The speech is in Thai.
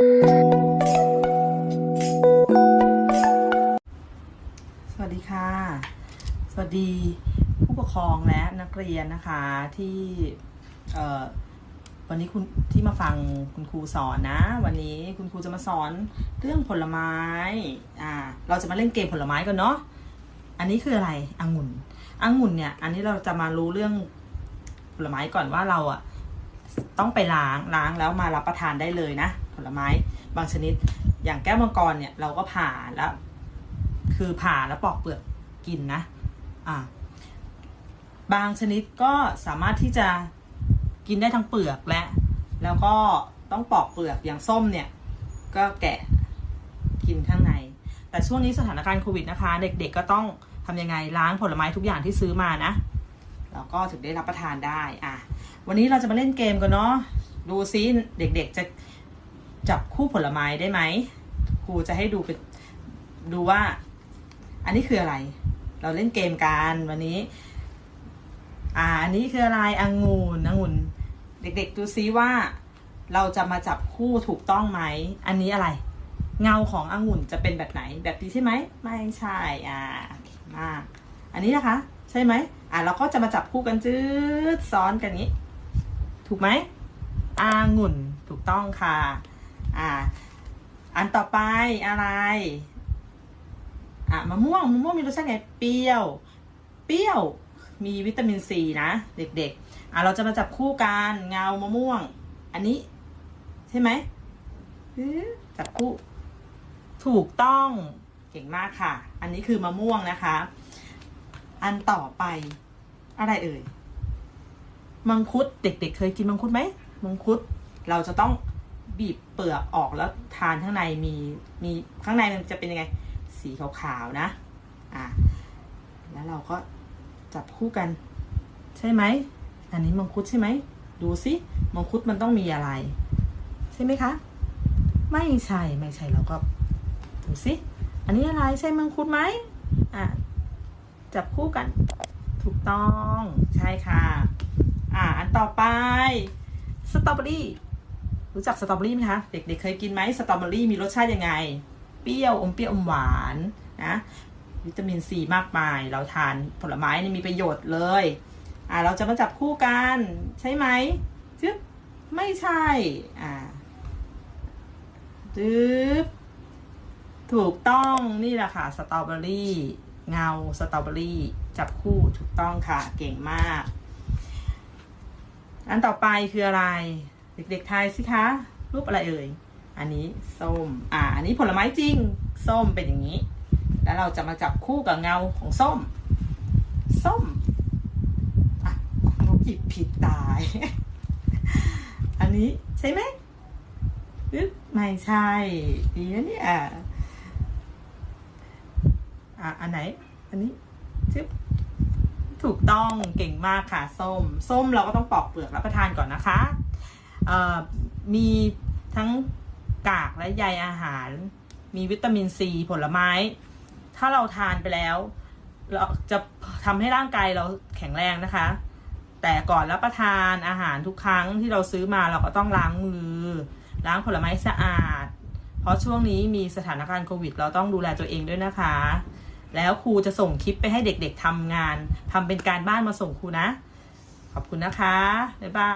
สวัสดีค่ะ สวัสดีผู้ปกครองและนักเรียนนะคะที่วันนี้คุณที่มาฟังคุณครูสอนนะ วันนี้คุณครูจะมาสอนเรื่องผลไม้อ่าเราจะมาเล่นเกมผลไม้กันเนาะอันนี้คืออะไรองุ่นองุ่นเนี่ย อันนี้เราจะมารู้เรื่องผลไม้ก่อนว่าเราอะต้องไปล้างล้างแล้วมารับประทานได้เลยนะ ลไม้บางชนิด อย่างแก้วมังกรเนี่ยเราก็ผ่าแล้ว คือผ่าแล้วปอกเปลือกกินนะอ่าบางชนิดก็สามารถที่จะกินได้ทั้งเปลือกและ แล้วก็ต้องปอกเปลือกอย่างส้มเนี่ย ก็แกะกินข้างใน แต่ช่วงนี้สถานการณ์โควิดนะคะ เด็กๆก็ต้องทำยังไงล้างผลไม้ทุกอย่างที่ซื้อมานะแล้วก็ถึงได้รับประทานได้อะวันนี้เราจะมาเล่นเกมกันเนาะดูซิเด็กๆจะ จับคู่ผลไม้ได้ไหมครูจะให้ดูเป็นดูว่า อันนี้คืออะไร เราเล่นเกมกันวันนี้ อ่าอันนี้คืออะไรองุ่นองุ่นเด็กๆดูซิว่า เราจะมาจับคู่ถูกต้องไหม อันนี้อะไร เงาขององุ่นจะเป็นแบบไหน แบบนี้ใช่ไหมไม่ใช่อ่าโอเคมากอันนี้นะคะ ใช่ไหมอ่าเราก็จะมาจับคู่กันจืดซ้อนกันนี้ ถูกไหมองุ่นถูกต้องค่ะ อ่า อันต่อไปอะไร อะมะม่วงมะม่วงมีรสชาติไงเปรี้ยว เปรี้ยวมีวิตามินซีนะ เด็กๆ อะเราจะมาจับคู่กันเงามะม่วง อันนี้ ใช่ไหมจับคู่ ถูกต้องเก่งมากค่ะ อันนี้คือมะม่วงนะคะ อันต่อไป อะไรเอ่ย มังคุด เด็ก ๆ เคยกินมังคุดไหม มังคุด เราจะต้อง บีบเปลือกออกแล้วทานข้างในมีมีข้างในมันจะเป็นยังไง สีขาวๆนะอะแล้วเราก็จับคู่กัน ใช่ไหม อันนี้มังคุดใช่ไหม ดูสิมังคุดมันต้องมีอะไร ใช่ไหมคะ ไม่ใช่ไม่ใช่เราก็ดูสิอันนี้อะไรใช่มังคุดไหมอะจับคู่กัน ถูกต้องใช่ค่ะ อะอันต่อไปสตรอเบอรี่ รู้จักสตรอเบอรี่ไหมคะ เด็กๆเคยกินไหมสตรอเบอรี่มีรสชาติยังไง เปรี้ยวอมเปรี้ยวอมหวานนะวิตามินซีมากมาย เราทานผลไม้นี่มีประโยชน์เลย อ่าเราจะมาจับคู่กันใช่ไหมจึ๊บไม่ใช่ อ่าจึ๊บถูกต้องนี่แหละค่ะสตรอเบอรี่เงาสตรอเบอรี่จับคู่ถูกต้องค่ะ เก่งมาก อันต่อไปคืออะไร เด็กๆทายสิคะ รูปอะไรเอ่ย อันนี้ส้ม อ่า อันนี้ผลไม้จริง ส้มเป็นอย่างนี้ แล้วเราจะมาจับคู่กับเงาของส้ม ส้ม อะเราหยิบผิดตาย อันนี้ใช่ไหมอึ๊บไม่ใช่ ดีนะเนี่ยอะอันไหน อันนี้จึ๊บถูกต้องเก่งมากค่ะ ส้ม ส้มเราก็ต้องปอกเปลือกรับประทานก่อนนะคะ มีทั้งกากและใยอาหาร มีวิตามินซีผลไม้ ถ้าเราทานไปแล้ว เราจะทำให้ร่างกายเราแข็งแรงนะคะ แต่ก่อนรับประทานอาหารทุกครั้งที่เราซื้อมาเราก็ต้องล้างมือ ล้างผลไม้สะอาด เพราะช่วงนี้มีสถานการณ์โควิด เราต้องดูแลตัวเองด้วยนะคะ แล้วครูจะส่งคลิปไปให้เด็กๆทำงานทำเป็นการบ้านมาส่งครูนะ ขอบคุณนะคะบ๊ายบาย